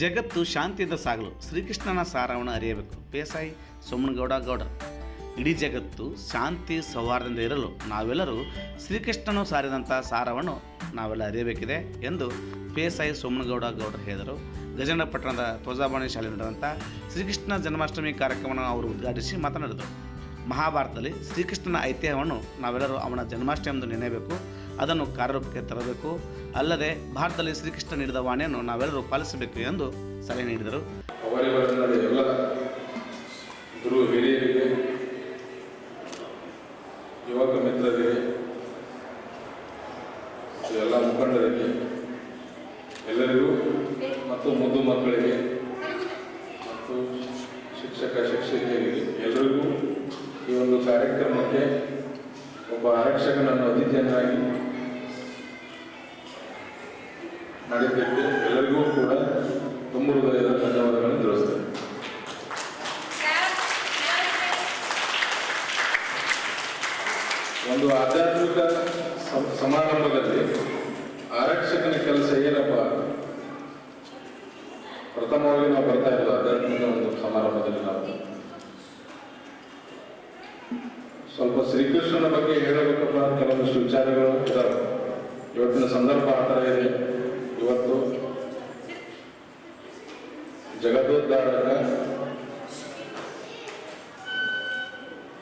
ಜಗತ್ತು ಶಾಂತಿಯಿಂದ ಸಾಗಲು ಶ್ರೀಕೃಷ್ಣನ ಸಾರವನ್ನು ಅರಿಯಬೇಕು. ಪೇಸಾಯಿ ಸೋಮನಗೌಡ ಗೌಡ. ಇಡೀ ಜಗತ್ತು ಶಾಂತಿ ಸೌಹಾರ್ದಿಂದ ಇರಲು ನಾವೆಲ್ಲರೂ ಶ್ರೀಕೃಷ್ಣನು ಸಾರಿದಂಥ ಸಾರವನ್ನು ನಾವೆಲ್ಲ ಅರಿಯಬೇಕಿದೆ ಎಂದು ಪೇಸಾಯಿ ಸೋಮನಗೌಡ ಗೌಡರು ಹೇಳಿದರು. ಗಜೇಂದ್ರ ಪಟ್ಟಣದ ಧ್ವಜಾಭಾಣಿ ಶಾಲೆ ನಡೆದಂಥ ಶ್ರೀಕೃಷ್ಣ ಜನ್ಮಾಷ್ಟಮಿ ಕಾರ್ಯಕ್ರಮವನ್ನು ಅವರು ಉದ್ಘಾಟಿಸಿ ಮಾತನಾಡಿದರು. ಮಹಾಭಾರತದಲ್ಲಿ ಶ್ರೀಕೃಷ್ಣನ ಐತಿಹ್ಯವನ್ನು ನಾವೆಲ್ಲರೂ ಅವನ ಜನ್ಮಾಷ್ಟಮಿ ಎಂದು ನೆನೆಯಬೇಕು. ಅದನ್ನು ಕಾರ್ಯರೂಪಕ್ಕೆ ತರಬೇಕು. ಅಲ್ಲದೆ ಭಾರತದಲ್ಲಿ ಶ್ರೀಕೃಷ್ಣ ನೀಡಿದ ವಾಣಿಯನ್ನು ನಾವೆಲ್ಲರೂ ಪಾಲಿಸಬೇಕು ಎಂದು ಸಲಹೆ ನೀಡಿದರು. ಯುವಕ ಮಿತ್ರರಿಗೆ, ಎಲ್ಲ ಮುಖಂಡರಿಗೆ, ಎಲ್ಲರಿಗೂ ಮತ್ತು ಮುದ್ದು ಮಕ್ಕಳಿಗೆ ಮತ್ತು ಶಿಕ್ಷಕ, ಶಿಕ್ಷಕಿಯರಿಗೆ, ಎಲ್ಲರಿಗೂ ಈ ಒಂದು ಕಾರ್ಯಕ್ರಮಕ್ಕೆ ಒಬ್ಬ ಆರಕ್ಷಕನನ್ನು ಅತಿಥಿಯನ್ನಾಗಿ ಮಾಡಿದ್ದಕ್ಕೆ ಎಲ್ಲರಿಗೂ ಕೂಡ ತುಂಬ ಹೃದಯದ ಧನ್ಯವಾದಗಳನ್ನು ತಿಳಿಸ್ತೇನೆ. ಒಂದು ಆಧ್ಯಾತ್ಮಿಕ ಸಮ- ಸಮಾರಂಭದಲ್ಲಿ ಆರಕ್ಷಕನ ಕೆಲಸ ಏನಪ್ಪ? ಪ್ರಥಮವಾಗಿ ನಾವು ಬರ್ತಾ ಇರೋದು ಆಧ್ಯಾತ್ಮಿಕ ಒಂದು ಸಮಾರಂಭದಲ್ಲಿ ನಾವು. ಸ್ವಲ್ಪ ಶ್ರೀಕೃಷ್ಣನ ಬಗ್ಗೆ ಹೇಳಬೇಕಪ್ಪ ಕೆಲವೊಂದಿಷ್ಟು ವಿಚಾರಗಳು ಇದ್ದಾವೆ ಇವತ್ತಿನ ಸಂದರ್ಭ ಆ ಥರ ಇದೆ. ಇವತ್ತು ಜಗದೋದ್ಧಾರಕ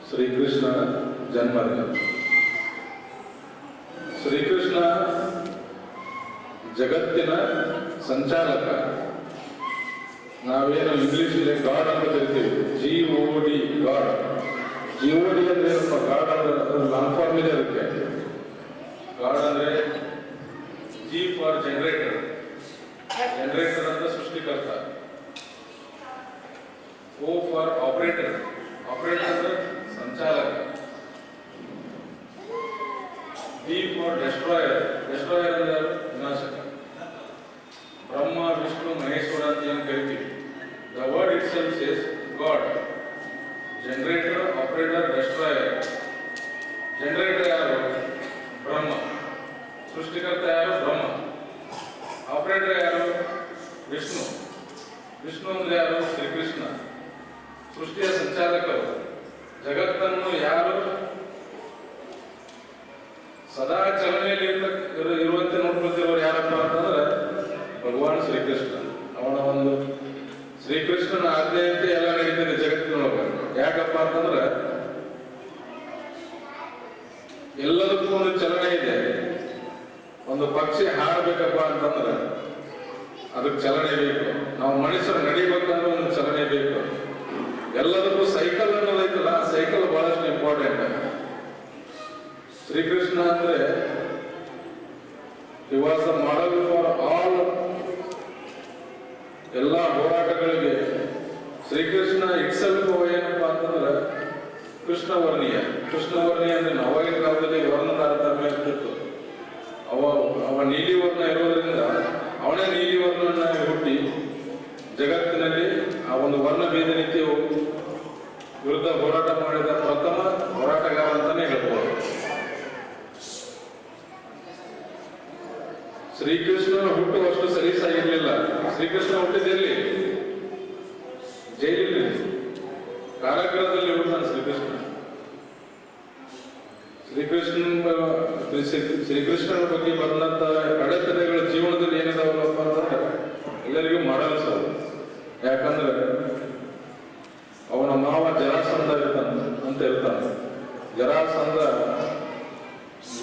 ಶ್ರೀಕೃಷ್ಣನ ಜನ್ಮದಿನ ಶ್ರೀಕೃಷ್ಣ ಜಗತ್ತಿನ ಸಂಚಾಲಕ. ನಾವೇನು ಇಂಗ್ಲಿಷ್ ಗಾಡ್ ಅಂತ ಕರಿತೀವಿ. G O D god. G O D ಅಂದ್ರೆ ಏನಪ್ಪ ಗಾಡ್ ಅಂದ್ರೆ ಲಾಂಗ್ ಫಾರ್ಮ್ ಇದೆ ಅದಕ್ಕೆ ಗಾಡ್ ಅಂದ್ರೆ ಜಿ ಫಾರ್ ಜನರೇಟರ್ ಜನರೇಟರ್ ಅಂತ ಸೃಷ್ಟಿಕರ್ತ ಓ ಫಾರ್ ಆಪರೇಟರ್ ಆಪರೇಟರ್ ಅಂದ್ರೆ ಸಂಚಾಲಕ ಡಿ ಫಾರ್ ಡೆಸ್ಟ್ರಾಯರ್ ಡೆಸ್ಟ್ರಾಯರ್ ಅಂದ್ರೆ ಯಾರು? ವಿನಾಶಕ ಬ್ರಹ್ಮ ವಿಷ್ಣು ಮಹೇಶ್ವರ ಅಂತ ಏನು ಕರಿತೀವಿ the word itself is god generator operator destroyer generator ಯಾರು? ಬ್ರಹ್ಮ. ಸೃಷ್ಟಿಕರ್ತ ಯಾರು? ಬ್ರಹ್ಮ. ಆಪರೇಟರ್ ಯಾರು? ವಿಷ್ಣು. ವಿಷ್ಣು ಅಂದ್ರೆ ಯಾರು? ಶ್ರೀಕೃಷ್ಣ. ಸೃಷ್ಟಿಯ ಸಂಚಾಲಕರು. ಜಗತ್ತನ್ನು ಯಾರು? ಸದಾ ಚಲನೆಯಲ್ಲಿ ಇರುವಂತೆ ನೋಡ್ಕೊಳ್ತಿರೋರು ಯಾರಪ್ಪ ಅಂತಂದ್ರೆ ಭಗವಾನ್ ಶ್ರೀಕೃಷ್ಣ. ಅವನ ಒಂದು ಶ್ರೀಕೃಷ್ಣನ ಆಜ್ಞೆಯಂತೆ ಎಲ್ಲ ನಡೀತದೆ ಜಗತ್ತಿನೊಳಗೆ. ಯಾಕಪ್ಪ ಅಂತಂದ್ರೆ ಎಲ್ಲದಕ್ಕೂ ಒಂದು ಚಲನೆ ಇದೆ. ಒಂದು ಪಕ್ಷಿ ಹಾರಬೇಕಪ್ಪ ಅಂತಂದ್ರೆ ಅದಕ್ಕೆ ಚಲನೆ ಬೇಕು. ನಾವು ಮನುಷ್ಯರು ನಡಿಬೇಕಂದ್ರೆ ಒಂದು ಚಲನೆ ಬೇಕು. ಎಲ್ಲದಕ್ಕೂ ಸೈಕಲ್ ಅನ್ನೋದೈತಲ್ಲ, ಆ ಸೈಕಲ್ ಬಹಳಷ್ಟು ಇಂಪಾರ್ಟೆಂಟ್ ಶ್ರೀಕೃಷ್ಣ ಅಂದ್ರೆ ಈ ವಾಸ್ ಮಾಡಲ್ ಫಾರ್ ಆಲ್ ಎಲ್ಲ ಹೋರಾಟಗಳಿಗೆ. ಶ್ರೀಕೃಷ್ಣ ಇಟ್ಸಲ್ಫ್ ಏನಪ್ಪಾ ಅಂತಂದ್ರೆ ಕೃಷ್ಣವರ್ಣೀಯ. ಕೃಷ್ಣವರ್ಣೀಯ ಅಂದ್ರೆ ಅವಾಗಿನ ಕಾಲದಲ್ಲಿ ಕಾರಾಗೃಹದಲ್ಲಿ ಹೇಳ್ತಾನೆ ಶ್ರೀಕೃಷ್ಣ ಶ್ರೀಕೃಷ್ಣ ಶ್ರೀಕೃಷ್ಣನ ಬಗ್ಗೆ ಬಂದಂತ ಅಡೆತಡೆಗಳ ಜೀವನದಲ್ಲಿ ಏನಿದಾವಲ್ಲಪ್ಪ ಅಂತಂದ್ರೆ ಎಲ್ಲರಿಗೂ ಮಾಡಲ್ಸ್ ಸರ್ ಯಾಕಂದ್ರೆ ಅವನ ಮಾವ ಜರಾಸಂಧ ಇರ್ತಾನೆ ಅಂತ ಹೇಳ್ತಾನೆ ಜರಾಸಂಧ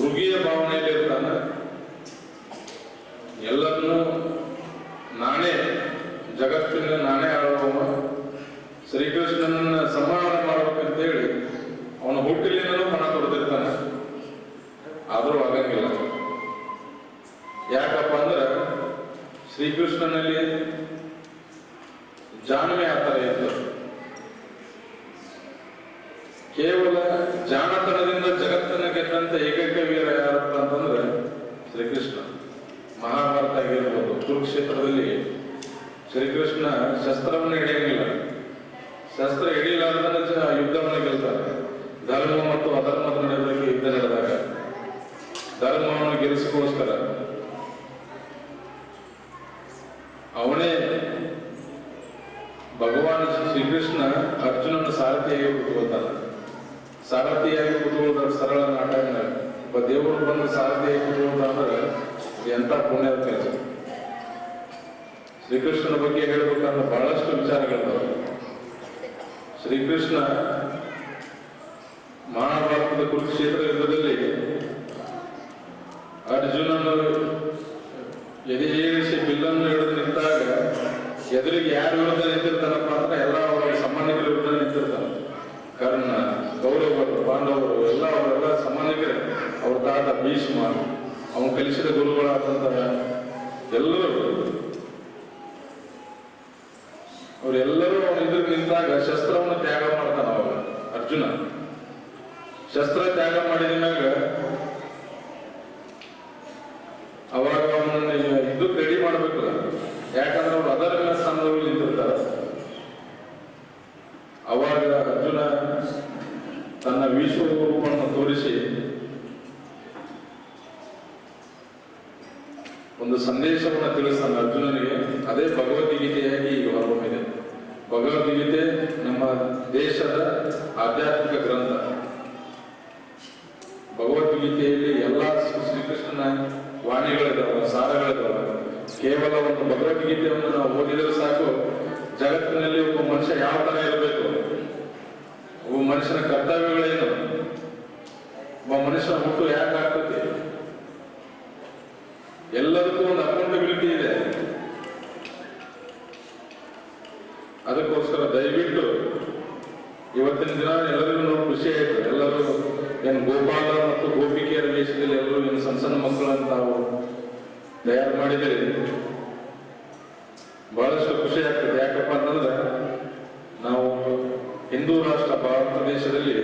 ಮೃಗೀಯ ಭಾವನೆಯಲ್ಲಿ ಇರ್ತಾನೆ. ಎಲ್ಲರನ್ನೂ ನಾನೇ, ಜಗತ್ತಿನ ನಾನೇ ಆಳುವವ ಶ್ರೀಕೃಷ್ಣನನ್ನ ಮಾಡ್ಬೇಕಂತ ಹೇಳಿ ಅವನ ಹುಟ್ಟಿಲಿಂದಲೂ ಹಣ ಕೊಡ್ತಿರ್ತಾನೆ. ಆದರೂ ಆಗಂಗಿಲ್ಲ. ಯಾಕಪ್ಪ ಅಂದ್ರೆ ಶ್ರೀಕೃಷ್ಣನಲ್ಲಿ ಜಾಣ್ಮೆ ಆತರ ಇತ್ತು ಕೇವಲ ಜಾಣತನದಿಂದ ಜಗತ್ತನ್ನ ಗೆದ್ದಂತ ಏಕೈಕ ವೀರ ಯಾರಪ್ಪ ಅಂತಂದ್ರೆ ಶ್ರೀಕೃಷ್ಣ. ಮಹಾಭಾರತ ಆಗಿರ್ಬೋದು, ಕುರುಕ್ಷೇತ್ರದಲ್ಲಿ ಶ್ರೀಕೃಷ್ಣ ಶಸ್ತ್ರವನ್ನು ಹಿಡಿಯಂಗಿಲ್ಲ. ಶಸ್ತ್ರ ಹಿಡಿಯಲಾರ್ದನ್ನ ಜ- ಯುದ್ಧವನ್ನು ಗೆಲ್ತಾರೆ ಧರ್ಮ ಮತ್ತು ಅಧರ್ಮದ ನಡುವೆ ಯುದ್ಧ ನಡೆದಾಗ. ಧರ್ಮವನ್ನು ಗೆಲ್ಲಿಸಿಕೋಸ್ಕರ ಅವನೇ ಭಗವಾನ್ ಶ್ರೀಕೃಷ್ಣ ಅರ್ಜುನನ ಸಾರಥಿಯಾಗಿ ಕೂತ್ಕೊಳ್ತಾನೆ. ಸಾರಥಿಯಾಗಿ ಕೂತ್ಕೊಳ್ತಾರೆ ಸರಳ ನಾಟಕ ಒಬ್ಬ ದೇವರು ಬಂದು ಸಾರಥಿಯಾಗಿ ಕೂತ್ಕೊಳ್ತಾನಂದ್ರೆ ಎಂತ ಪುಣ್ಯದ ಕೆಲಸ ಶ್ರೀಕೃಷ್ಣನ ಬಗ್ಗೆ ಹೇಳ್ಬೇಕಂದ್ರೆ ಬಹಳಷ್ಟು ವಿಚಾರಗಳಿದಾವೆ ಶ್ರೀಕೃಷ್ಣ ಮಹಾಭಾರತದ ಕುರುಕ್ಷೇತ್ರ ಯುದ್ಧದಲ್ಲಿ ಅರ್ಜುನನು ಎದೆ ಏರಿಸಿ ಬಿಲ್ಲನ್ನು ಹಿಡಿದು ನಿಂತಾಗ ಎದುರಿಗೆ ಯಾರು ವಿರುದ್ಧ ನಿಂತಿರ್ತಾನಪ್ಪ ಅಂದ್ರೆ ಎಲ್ಲ ಅವರ ಸಂಬಂಧಿಕರ ವಿರುದ್ಧ ನಿಂತಿರ್ತಾನೆ. ಕರ್ಣ ಕೌರವರು ಪಾಂಡವರು, ಎಲ್ಲ ಅವರೆಲ್ಲ ಸಂಬಂಧಿಕರೇ ಅವ್ರ ತಾತ ಭೀಷ್ಮ, ಅವನು ಕಲಿಸಿದ ಗುರುಗಳಾದಂತಹ ಎಲ್ಲರೂ ಅವರೆಲ್ಲರೂ ಅವನ ಎದುರು ನಿಂತಾಗ ಅವಾಗ ಅರ್ಜುನ ಶಸ್ತ್ರ ತ್ಯಾಗ ಮಾಡಿದ ಮ್ಯಾಗ ಅವಾಗ ಅವನನ್ನ ಇದು ರೆಡಿ ಮಾಡ್ಬೇಕಲ್ಲ ಯಾಕಂದ್ರೆ ಅವ್ರು ಅದರ ಸ್ಥಾನದಲ್ಲಿ ನಿಂತಿರ್ತಾರ. ಅವಾಗ ಅರ್ಜುನ ತನ್ನ ವಿಶ್ವರೂಪವನ್ನು ತೋರಿಸಿ ಒಂದು ಸಂದೇಶವನ್ನು ತಿಳಿಸ್ತಾನೆ ಅರ್ಜುನನಿಗೆ. ಅದೇ ಭಗವದ್ಗೀತೆಯಾಗಿ ಈಗ ಹೊರಹೊಮ್ಮಿದೆ ಭಗವದ್ಗೀತೆ ದೇಶದ ಆಧ್ಯಾತ್ಮಿಕ ಗ್ರಂಥ. ಭಗವದ್ಗೀತೆಯಲ್ಲಿ ಎಲ್ಲ ಶ್ರೀಕೃಷ್ಣನ ವಾಣಿಗಳಿದಾವೆ, ಸಾರಗಳಿದಾವೆ. ಕೇವಲ ಒಂದು ಭಗವದ್ಗೀತೆಯನ್ನು ನಾವು ಓದಿದರೆ ಸಾಕು, ಜಗತ್ತಿನಲ್ಲಿ ಒಬ್ಬ ಮನುಷ್ಯ ಯಾವ ತರ ಇರಬೇಕು? ಒಬ್ಬ ಮನುಷ್ಯನ ಕರ್ತವ್ಯಗಳೇನು? ಒಬ್ಬ ಮನುಷ್ಯನ ಹುಟ್ಟು ಯಾಕೆ ಆಗ್ತದೆ? ಎಲ್ಲದಕ್ಕೂ ಒಂದು ಅಕೌಂಟಬಿಲಿಟಿ ಇದೆ. ಅದಕ್ಕೋಸ್ಕರ ದಯವಿಟ್ಟು ಇವತ್ತಿನ ದಿನ ಎಲ್ಲರಿಗೂ ನಾವು ಖುಷಿ ಆಯ್ತು. ಎಲ್ಲರೂ ಏನು ಗೋಪಾಲ ಮತ್ತು ಗೋಪಿಕೆಯರ ದೇಶದಲ್ಲಿ ಎಲ್ಲರೂ ಏನು ಸಣ್ಣ ಸಣ್ಣ ಮಕ್ಕಳನ್ನು ತಾವು ತಯಾರು ಮಾಡಿದರೆ ಬಹಳಷ್ಟು ಖುಷಿ ಆಗ್ತದೆ. ಯಾಕಪ್ಪ ಅಂತಂದ್ರೆ ನಾವು ಹಿಂದೂ ರಾಷ್ಟ್ರ, ಭಾರತ ದೇಶದಲ್ಲಿ,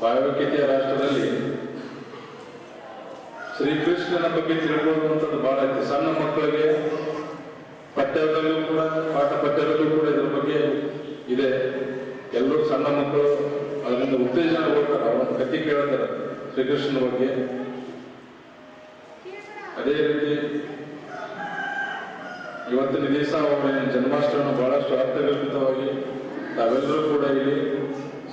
ಭಾವೈಕ್ಯತೆಯ ರಾಷ್ಟ್ರದಲ್ಲಿ ಶ್ರೀಕೃಷ್ಣನ ಬಗ್ಗೆ ಬಹಳ ಐತೆ ಸಣ್ಣ ಮಕ್ಕಳಿಗೆ ಪಠ್ಯದಲ್ಲೂ ಕೂಡ ಪಾಠ ಪಠ್ಯದಲ್ಲೂ ಕೂಡ ಇದ್ರ ಬಗ್ಗೆ ಇದೆ ಎಲ್ಲರೂ ಸಣ್ಣ ಮಕ್ಕಳು ಅದರಿಂದ ಉತ್ತೇಜನ ಕೊಡ್ತಾರೆ ಅವನ ಕಥೆ ಕೇಳ್ತಾರೆ ಶ್ರೀಕೃಷ್ಣನ ಬಗ್ಗೆ. ಅದೇ ರೀತಿ ಇವತ್ತಿನ ದಿವಸ ಅವರ ಜನ್ಮಾಷ್ಟಮಿ ಬಹಳಷ್ಟು ಅರ್ಥಗರ್ಭಿತವಾಗಿ ತಾವೆಲ್ಲರೂ ಕೂಡ ಇಲ್ಲಿ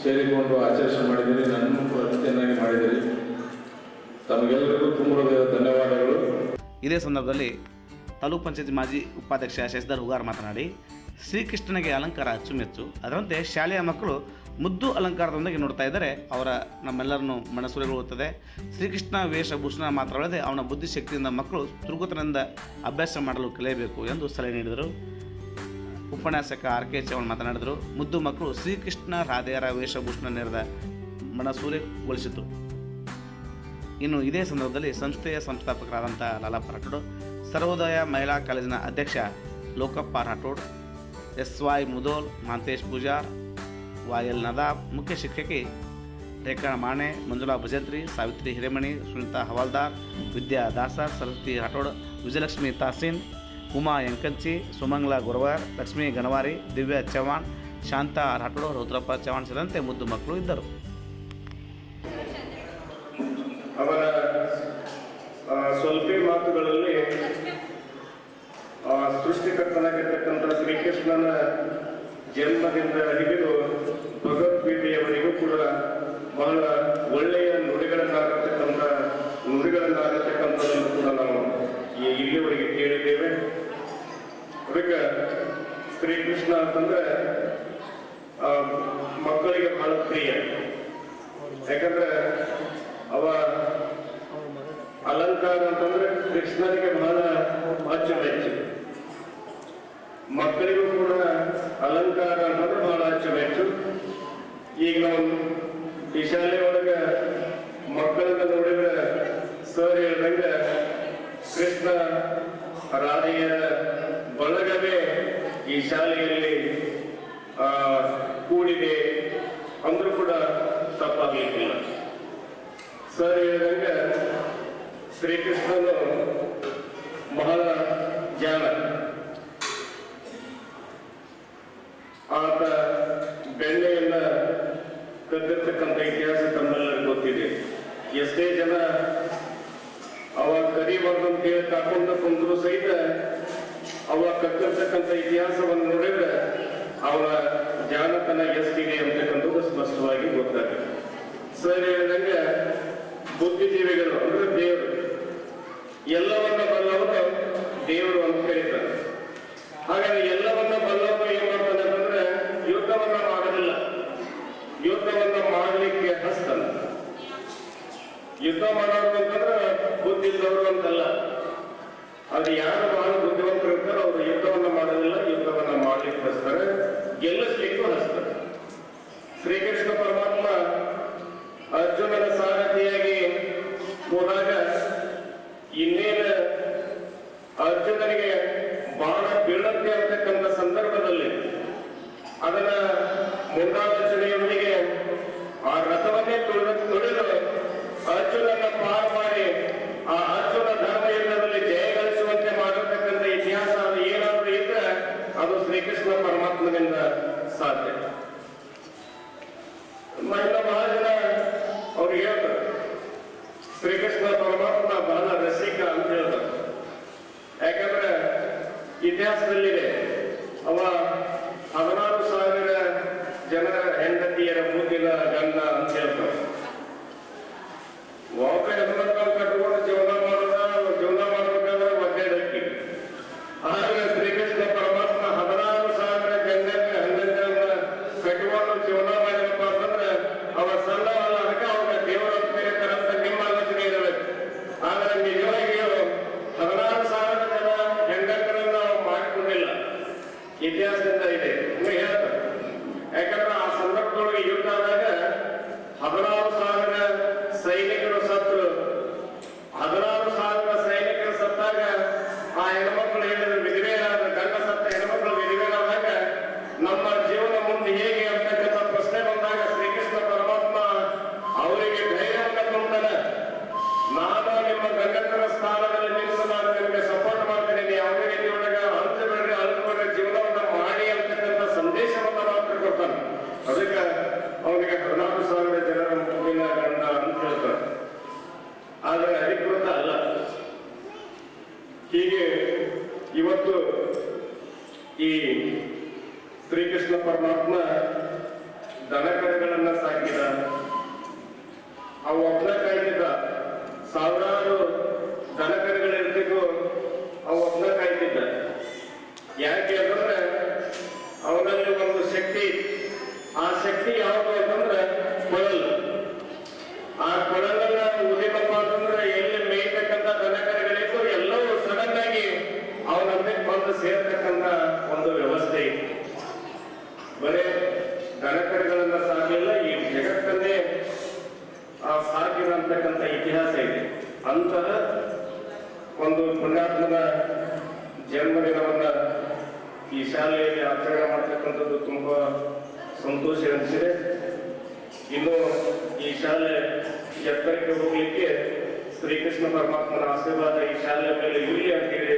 ಸೇರಿಕೊಂಡು ಆಚರಣೆ ಮಾಡಿದಿರಿ ನನ್ನನ್ನು ಕೂಡ ಅತಿಥಿಯನ್ನಾಗಿ ಮಾಡಿದಿರಿ ತಮಗೆಲ್ಲರಿಗೂ ತುಂಬ ಧನ್ಯವಾದಗಳು. ಇದೇ ಸಂದರ್ಭದಲ್ಲಿ ತಾಲೂಕು ಪಂಚಾಯತ್ ಮಾಜಿ ಉಪಾಧ್ಯಕ್ಷ ಶಶಿಧರ್ ಹುಗಾರ್ ಮಾತನಾಡಿ, ಶ್ರೀಕೃಷ್ಣನಿಗೆ ಅಲಂಕಾರ ಅಚ್ಚುಮೆಚ್ಚು, ಅದರಂತೆ ಶಾಲೆಯ ಮಕ್ಕಳು ಮುದ್ದು ಅಲಂಕಾರದೊಂದಿಗೆ ನೋಡ್ತಾ ಇದ್ದರೆ. ಅವರ ನಮ್ಮೆಲ್ಲರನ್ನು ಮನಸ್ಸುರಿಗೊಳ್ಳುತ್ತದೆ ಶ್ರೀಕೃಷ್ಣ ವೇಷಭೂಷಣ ಮಾತ್ರವಲ್ಲದೆ ಅವನ ಬುದ್ಧಿಶಕ್ತಿಯಿಂದ ಮಕ್ಕಳು ತುರುಗುತನದಿಂದ ಅಭ್ಯಾಸ ಮಾಡಲು ಕಲಿಯಬೇಕು ಎಂದು ಸಲಹೆ ನೀಡಿದರು. ಉಪನ್ಯಾಸಕ ಆರ್ ಕೆ ಚವಣ್ ಮಾತನಾಡಿದರು. ಮುದ್ದು ಮಕ್ಕಳು ಶ್ರೀಕೃಷ್ಣ ರಾಧೆಯರ ವೇಷಭೂಷಣ ನೆರೆದ ಮನಸೂರೆಗೊಳಿಸಿತು. ಇನ್ನು ಇದೇ ಸಂದರ್ಭದಲ್ಲಿ ಸಂಸ್ಥೆಯ ಸಂಸ್ಥಾಪಕರಾದಂಥ ಲಾಲಾ ರಾಠೋಡ್, ಸರ್ವೋದಯ ಮಹಿಳಾ ಕಾಲೇಜಿನ ಅಧ್ಯಕ್ಷ Lokappa Rathod, S Y Mudhol, Mantesh Pujar Y L Nadaf ಮುಖ್ಯ ಶಿಕ್ಷಕಿ ರೇಖಾ ಮಾಣೆ ಮಂಜುಳಾ ಭಜಂತ್ರಿ ಸಾವಿತ್ರಿ ಹಿರೇಮಣಿ ಸುನೀತಾ ಹವಾಲ್ದಾರ್ ವಿದ್ಯಾ ದಾಸ ಸರಸ್ವತಿ ರಾಠೋಡ್ ವಿಜಯಲಕ್ಷ್ಮಿ ತಾಸಿನ್ ಉಮಾ ಎಂಕಂಚಿ ಸುಮಂಗ್ಲಾ ಗುರುವಾರ್ ಲಕ್ಷ್ಮೀ ಗನವಾರಿ ದಿವ್ಯಾ ಚವಾಣ್ ಶಾಂತಾ ರಾಠೋಡ್ ರುದ್ರಪ್ಪ ಚವಾಣ್ ಸೇರಿದಂತೆ ಮುದ್ದು ಮಕ್ಕಳು ಇದ್ದರು. ಆ, ಮಾತುಗಳಲ್ಲಿ ಸೃಷ್ಟಿಕರ್ತನಾಗಿರ್ತಕ್ಕಂಥ ಶ್ರೀಕೃಷ್ಣನ ಜನ್ಮದಿಂದ ಹಿಡಿದು ಭಗವದ್ಗೀತೆಯವರೆಗೂ ಕೂಡ ಬಹಳ ಒಳ್ಳೆಯ ನುಡಿಗಳನ್ನಾಗತಕ್ಕಂಥ ನುಡಿಗಳನ್ನಾಗತಕ್ಕಂಥದ್ದನ್ನು ಕೂಡ ನಾವು ಈ ಇಲ್ಲಿವರೆಗೆ ಕೇಳಿದ್ದೇವೆ ಅದಕ್ಕೆ ಶ್ರೀಕೃಷ್ಣ ಅಂತಂದ್ರೆ ಮಕ್ಕಳಿಗೆ ಬಹಳ ಪ್ರಿಯ. ಯಾಕಂದ್ರೆ ಅವ ಅಲಂಕಾರ ಅಂತಂದ್ರೆ ಕೃಷ್ಣನಿಗೆ ಬಹಳ ಅಚ್ಚುಮೆಚ್ಚು ಮಕ್ಕಳಿಗೂ ಕೂಡ ಅಲಂಕಾರ ಅಂತಂದ್ರೆ ಬಹಳ ಅಚ್ಚುಮೆಚ್ಚು ಈಗ ನಾವು ಈ ಶಾಲೆ ಒಳಗ ಮಕ್ಕಳನ್ನ ನೋಡಿದ್ರೆ ಸರ್ ಹೇಳ್ದಂಗೆ ಕೃಷ್ಣ ರಾಧೆಯ ಶಾಲೆಯಲ್ಲಿ ಕೂಡಿದೆ ಅಂದ್ರೂ ಕೂಡ ತಪ್ಪಾಗಲಿಕ್ಕಿಲ್ಲ. ಸರ್ ಹೇಳಿದಂಗೆ ಶ್ರೀಕೃಷ್ಣನು ಬಹಳ ಜ್ಞಾನ. ಆತ ಬೆಣ್ಣೆಯನ್ನ ಕದ್ದಿರ್ತಕ್ಕಂಥ ಇತಿಹಾಸ ತಮ್ಮೆಲ್ಲರಿಗೂ ಗೊತ್ತಿದೆ. ಎಷ್ಟೇ ಜನ ಅವ ಕರಿಬಾರ್ದು ಅಂತ ಹೇಳಿ ಕಾಕೊಂಡು ಕುಂದ್ರು ಸಹಿತ ಅವ ಕಟ್ಟಿರ್ತಕ್ಕಂಥ ಇತಿಹಾಸವನ್ನು ನೋಡಿದ್ರೆ ಅವರ ಜಾಣತನ ಎಷ್ಟಿದೆ ಅಂತಕ್ಕಂಥದ್ದು ಸ್ಪಷ್ಟವಾಗಿ ಗೊತ್ತಾಗುತ್ತೆ. ಸರ್ ಹೇಳಿದಂಗೆ ಬುದ್ಧಿಜೀವಿಗಳು, ಅಂದ್ರೆ ದೇವರು, ಎಲ್ಲವನ್ನ ಬಲ್ಲವನು ದೇವರು ಅಂತ ಕರೀತಾರೆ ಹಾಗಾದ್ರೆ ಎಲ್ಲವನ್ನ ಬಲ್ಲವನು ಏನ್ ಮಾಡ್ತಾನೆ ಅಂತಂದ್ರೆ ಯುದ್ಧವನ್ನ ಮಾಡಲಿಲ್ಲ ಯುದ್ಧವನ್ನ ಮಾಡಲಿಕ್ಕೆ ಹಸ್ತನ. ಯುದ್ಧ ಮಾಡೋದು ಅಂತಂದ್ರೆ ಬುದ್ಧಿ ಅಂತಲ್ಲ. ಅದು ಯಾರು ಬಹಳ ಇರ್ತಾರೋ ಅವರು ಯುದ್ಧವನ್ನ ಮಾಡೋದಿಲ್ಲ ಯುದ್ಧವನ್ನ ಮಾಡ್ಲಿಕ್ಕೆ ಹಸ್ತಾರೆ ಗೆಲ್ಲಿಸ್ಲಿಕ್ಕೂ ಹಸ್ತಾರೆ ಶ್ರೀಕೃಷ್ಣ ಪರಮಾತ್ಮ ಅರ್ಜುನನ ಸಾರಥಿಯಾಗಿ ಹೋದಾಗ ಇನ್ನೇನು ಅರ್ಜುನನಿಗೆ ಬಾಣ ಬೀಳತ್ತೆ ಅಂತಕ್ಕಂಥ ಸಂದರ್ಭದಲ್ಲಿ ಅದನ್ನ ಮುಂದಾಲೋಚನೆಯೊಂದಿಗೆ ಆ ರಥವನ್ನೇ ತುಳಿದು ತುಳಿದು ಅರ್ಜುನನ್ನ ಪಾರು ಮಾಡಿ ಆ ಅರ್ಜುನ ಧರ್ಮ ಯುದ್ಧದಲ್ಲಿ ಜಯಗಳಿಸುವಂತೆ ಮಾಡಿರ್ತಕ್ಕಂಥ ಇತಿಹಾಸ ಅದು ಏನಾದರೂ ಇದ್ರೆ ಅದು ಶ್ರೀಕೃಷ್ಣ ಪರಮಾತ್ಮನಿಂದ ಸಾಧ್ಯ ಮಹಿಳಾ ಬಹಳ ಜನ ಅವ್ರು ಹೇಳ್ತಾರೆ. ಶ್ರೀಕೃಷ್ಣ ಪರಮಾತ್ಮ ಬಹಳ ರಸಿಕ ಅಂತ ಹೇಳ್ತಾರೆ. ಯಾಕಂದ್ರೆ ಇತಿಹಾಸದಲ್ಲಿ ಅವ ಆ ಶಕ್ತಿ ಯಾವುದು ಅಂತಂದ್ರೆ ಕೊಳಲು ಆ ಕೊಳಲನ್ನ ಉದಿಮಪ್ಪ ಅಂತಂದ್ರೆ ಎಲ್ಲಿ ಮೇಯ್ತಕ್ಕಂಥ ದನಕರಗಳಿದ್ದು ಎಲ್ಲವೂ ಸಡನ್ ಆಗಿ ಅವನಂತೆ ಬಂದು ಸೇರ್ತಕ್ಕಂಥ ಒಂದು ವ್ಯವಸ್ಥೆ ಇತ್ತು ಬರೇ ದನಕರುಗಳನ್ನ ಸಾಕಲಿಲ್ಲ ಈ ಜಗತ್ತನ್ನೇ ಸಾಕಿದಂತಕ್ಕಂಥ ಇತಿಹಾಸ ಇದೆ. ಅಂತ ಒಂದು ಪುಣ್ಯಾತ್ಮದ ಜನ್ಮದಿನವನ್ನ ಈ ಶಾಲೆಯಲ್ಲಿ ಆಚರಣೆ ಮಾಡ್ತಕ್ಕಂಥದ್ದು ತುಂಬ ಸಂತೋಷ ಅನಿಸಿದೆ ಇನ್ನು ಈ ಶಾಲೆ ಎತ್ತರಕ್ಕೆ ಹೋಗಲಿಕ್ಕೆ ಶ್ರೀಕೃಷ್ಣ ಪರಮಾತ್ಮನ ಆಶೀರ್ವಾದ ಈ ಶಾಲೆ ಮೇಲೆ ಇರಲಿ ಅಂತ ಹೇಳಿ